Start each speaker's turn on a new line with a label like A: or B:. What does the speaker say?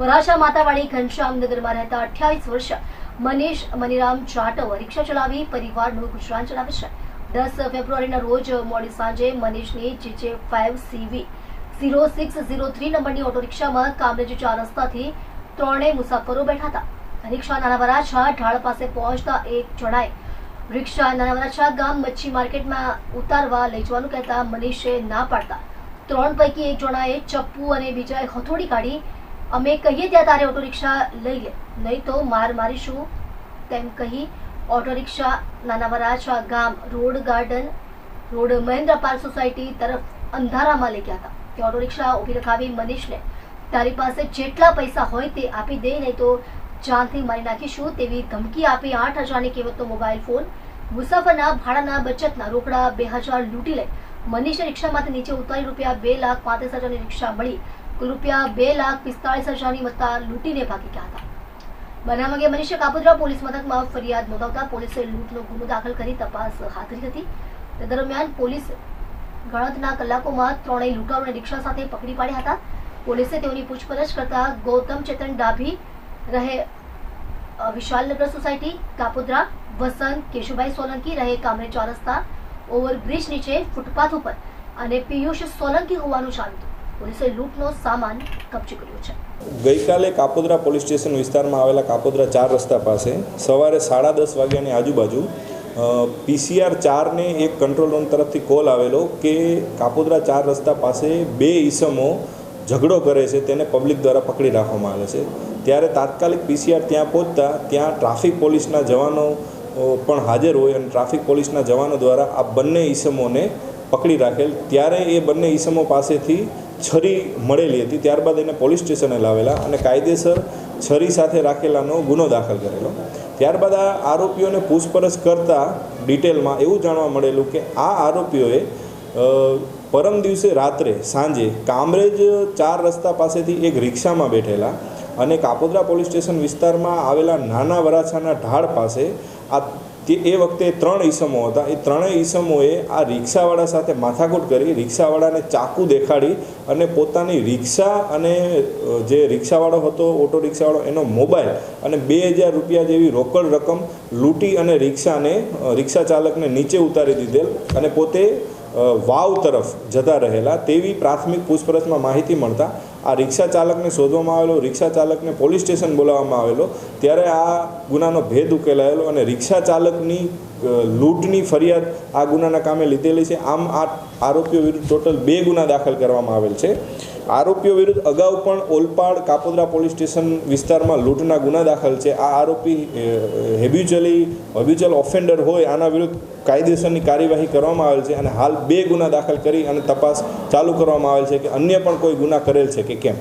A: વરાછા માતાવાડી ઘનશ્યામનગરમાં રહેતા અઠ્યાવીસ વર્ષ મનીષ મનીરામ જાટવ રિક્ષા ચલાવી પરિવારનું ગુજરાન ચલાવે છે. દસ ફેબ્રુઆરીના રોજ મોડી સાંજે મનીષની GJ five CV zero six zero three નંબરની ઓટો રિક્ષામાં કામરેજ ચાર રસ્તાથી ત્રણેય મુસાફરો બેઠા હતા. રિક્ષા નાના વરાછા ઢાળ પાસે પહોંચતા એક જણાએ રિક્ષા નાના વરાછા ગામ મચ્છી માર્કેટમાં ઉતારવા લઈ જવાનું કહેતા મનીષે ના પાડતા. ત્રણ પૈકી એક જણાએ ચપ્પુ અને બીજાએ હથોડી કાઢી અમે કહીએ ત્યાં તારે ઓટો રિક્ષા લઈ લે. નહીં તો માર મારીશું. તેમ કહી ઓટો રિક્ષા નાના વરાછા ગામ road garden, road Mahendra park society તરફ અંધારામાં લઈ ગયા હતા. તે ઓટો રિક્ષા ઊભી રખાવી મનીષને તારી પાસે જેટલા પૈસા હોય તે આપી દે, નહીં તો જાનથી મારી નાખીશું તેવી ધમકી આપી આઠ હજારની કિંમતનો મોબાઈલ ફોન. મુસાફરના ભાડાના, બચતના રોકડા બે હજાર લૂંટી લઈ મનીષે રિક્ષામાંથી નીચે ઉતારી રૂપિયા બે લાખ પાંત્રીસ હજારની રિક્ષા મળી. રૂપિયા બે લાખ પિસ્તાળીસ હજારની મત્તા લૂંટીને ભાગી ગયા હતા. બનાવ અંગે મનીષે કાપોદ્રા પોલીસ મથકમાં ફરિયાદ નોંધાવતા પોલીસે લૂંટનો ગુનો દાખલ કરી તપાસ હાથ ધરી હતી. તે દરમિયાન પોલીસ ગણતરીના કલાકોમાં ત્રણેય લૂંટારોને રિક્ષા સાથે પકડી પાડ્યા હતા. પોલીસે તેઓની પૂછપરછ કરતા ગૌતમ ચેતન ડાભી રહે વિશાલનગર સોસાયટી, કાપોદ્રા, વસંત, કેશુભાઈ સોલંકી રહે કામરે ચોરસ્તા રસ્તા ઓવરબ્રિજ નીચે ફૂટપાથ ઉપર અને પિયુષ સોલંકી હોવાનું હતું પોલીસે લૂંટનો સામાન કબજે કર્યો છે.
B: ગઈકાલે કાપોદ્રા પોલીસ સ્ટેશન વિસ્તારમાં આવેલા કાપોદ્રા ચાર રસ્તા પાસે સવારે સાડા દસ વાગ્યાની આજુબાજુ પીસીઆર ચારને એક કંટ્રોલ રૂમ તરફથી કોલ આવેલો કે કાપોદ્રા ચાર રસ્તા પાસે બે ઈસમો ઝઘડો કરે છે, તેને પબ્લિક દ્વારા પકડી રાખવામાં આવે છે. ત્યારે તાત્કાલિક પીસીઆર ત્યાં પહોંચતા, ત્યાં ટ્રાફિક પોલીસના જવાનો પણ હાજર હોય અને ટ્રાફિક પોલીસના જવાનો દ્વારા આ બંને ઈસમોને પકડી રાખેલ. ત્યારે એ બંને ઈસમો પાસેથી છરી મળેલી હતી. ત્યારબાદ એને પોલીસ સ્ટેશને લાવેલા અને કાયદેસર છરી સાથે રાખેલાનો ગુનો દાખલ કરેલો. ત્યારબાદ આ આરોપીઓને પૂછપરછ કરતાં ડિટેલમાં એવું જાણવા મળેલું કે આ આરોપીઓએ પરમ દિવસે રાત્રે સાંજે કામરેજ ચાર રસ્તા પાસેથી એક રિક્ષામાં બેઠેલા અને કાપોદ્રા પોલીસ સ્ટેશન વિસ્તારમાં આવેલા નાના વરાછાના ઢાળ પાસે આ તે એ વખતે ત્રણ ઈસમો હતા. એ ત્રણેય ઈસમોએ આ રિક્ષાવાળા સાથે માથાકૂટ કરી, રિક્ષાવાળાને ચાકુ દેખાડી અને પોતાની રિક્ષા અને જે રિક્ષાવાળો હતો, ઓટો રિક્ષાવાળો, એનો મોબાઈલ અને બે હજાર રૂપિયા જેવી રોકડ રકમ લૂંટી અને રિક્ષાને રિક્ષા ચાલકને નીચે ઉતારી દીધેલ અને પોતે વાવ તરફ જતા રહેલા. તેવી પ્રાથમિક પૂછપરછમાં માહિતી મળતા આ રિક્ષા ચાલકને શોધવામાં આવેલો, રિક્ષા ચાલકને પોલીસ સ્ટેશન બોલાવવામાં આવેલો, ત્યારે આ ગુનાનો ભેદ ઉકેલાયેલો અને રિક્ષા ચાલકની લૂંટની ફરિયાદ આ ગુનાના કામે લીધેલી છે. આમ આ આરોપીઓ વિરુદ્ધ ટોટલ બે ગુના દાખલ કરવામાં આવેલ છે. આરોપીઓ વિરુદ્ધ અગાઉ પણ ઓલપાડ કાપોદરા પોલીસ સ્ટેશન વિસ્તારમાં લૂંટના ગુના દાખલ છે. આ આરોપી હેબ્યુચલી હેબ્યુચલ ઓફેન્ડર હોય આના વિરુદ્ધ કાયદેસરની કાર્યવાહી કરવામાં આવેલ છે અને હાલ બે ગુના દાખલ કરી અને તપાસ ચાલુ કરવામાં આવેલ છે કે અન્ય પણ કોઈ ગુના કરેલ છે કે કેમ?